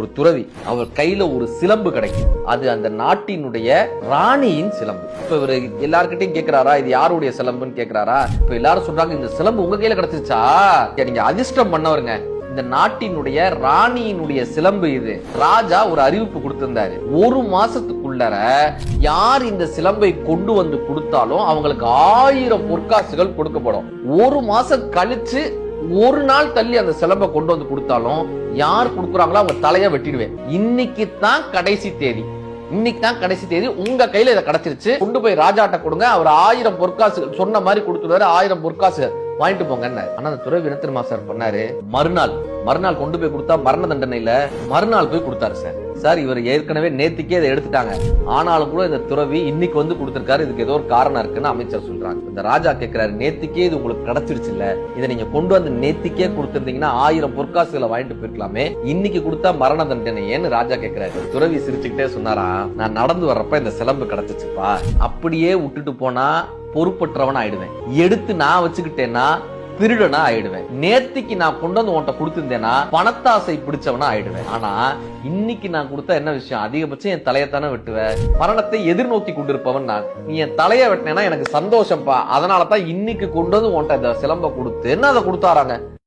ஒரு துறவி அவர் கையில ஒரு சிலம்பு கிடைக்கும். அது அந்த நாட்டினுடைய ராணியின் சிலம்பு. இப்ப இவர் எல்லார்கிட்டயும் கேக்குறாரா? இது யாருடைய சிலம்புன்னு கேக்குறாரா? இப்ப எல்லாரும் சொல்றாங்க இந்த சிலம்பு உங்க கையில கிடைச்சிச்சா நீங்க அதிர்ஷ்டம் பண்ணவருங்க. இந்த நாட்டினுடைய ராணியினுடைய சிலம்பு இது. ராஜா ஒரு அறிவிப்பு கொடுத்திருந்தாரு. ஒரு மாசத்துக்குள்ளர யார் இந்த சிலம்பை கொண்டு வந்து கொடுத்தாலும் அவங்களுக்கு ஆயிரம் பொற்காசுகள் கொடுக்கப்படும். ஒரு மாசம் கழிச்சு ஒரு நாள் தள்ளி அந்த சிலம்பை கொண்டு வந்து கொடுத்தாலும் யார் கொடுக்குறாங்களோ அவங்க தலையை வெட்டிடுவேன். இன்னைக்கு தான் கடைசி தேதி. இன்னைக்கு தான் கடைசி தேதி. உங்க கையில இதை கிடைச்சிருச்சு. கொண்டு போய் ராஜாட்ட கொடுங்க. அவர் ஆயிரம் பொற்காசு சொன்ன மாதிரி கொடுத்துருவாரு ஆயிரம் பொற்காசு வாங்கிட்டு போங்க ஆனா அந்த துறவி என்ன சார் பண்ணாரு? மறுநாள். மறுநாள் கொண்டு போய் கொடுத்தா மரண தண்டனையில மறுநாள் போய் கொடுத்தாரு சார். சார் இவர் ஏற்கனவே நேத்திக்கே இதை எடுத்துட்டாங்க. ஆனாலும் கூட இந்த துறவி இன்னைக்கு வந்து கொடுத்திருக்காரு. இதுக்கு ஏதோ ஒரு காரணம் இருக்குன்னு அமைச்சர் சொல்றாங்க. இந்த ராஜா கேட்கிறாரு நேத்திக்கே இது உங்களுக்கு கிடைச்சிருச்சு இல்ல. இதை நீங்க கொண்டு வந்து நேத்திக்கே கொடுத்திருந்தீங்கன்னா ஆயிரம் பொற்காசுகளை வாங்கிட்டு போயிருக்கலாமே. இன்னைக்கு கொடுத்தா மரண தண்டனை ஏன்னு ராஜா கேட்கிறாரு துறவி சிரிச்சுக்கிட்டே சொன்னாரா நான் நடந்து வர்றப்ப இந்த சிலம்பு கிடைச்சிச்சுப்பா. அப்படியே விட்டுட்டு போனா பொறுப்பற்றவன் ஆயிடுவேன் எடுத்து நான் வச்சுக்கிட்டேன்னா திருடனா ஆயிடுவேன். நேத்திக்கு நான் கொண்டு வந்து உன்கிட்ட கொடுத்திருந்தேன்னா பணத்தாசை பிடிச்சவனா ஆயிடுவேன். ஆனா இன்னைக்கு நான் கொடுத்த என்ன விஷயம்? அதிகபட்சம் என் தலையத்தானே வெட்டுவேன் மரணத்தை எதிர்நோக்கி கொண்டிருப்பவன் நான். நீ என் தலைய வெட்டினேன்னா எனக்கு சந்தோஷம்ப்பா அதனாலதான் இன்னைக்கு கொண்டு வந்து உன்கிட்ட இந்த சிலம்ப கொடுத்து என்ன அதை கொடுத்தாராங்க?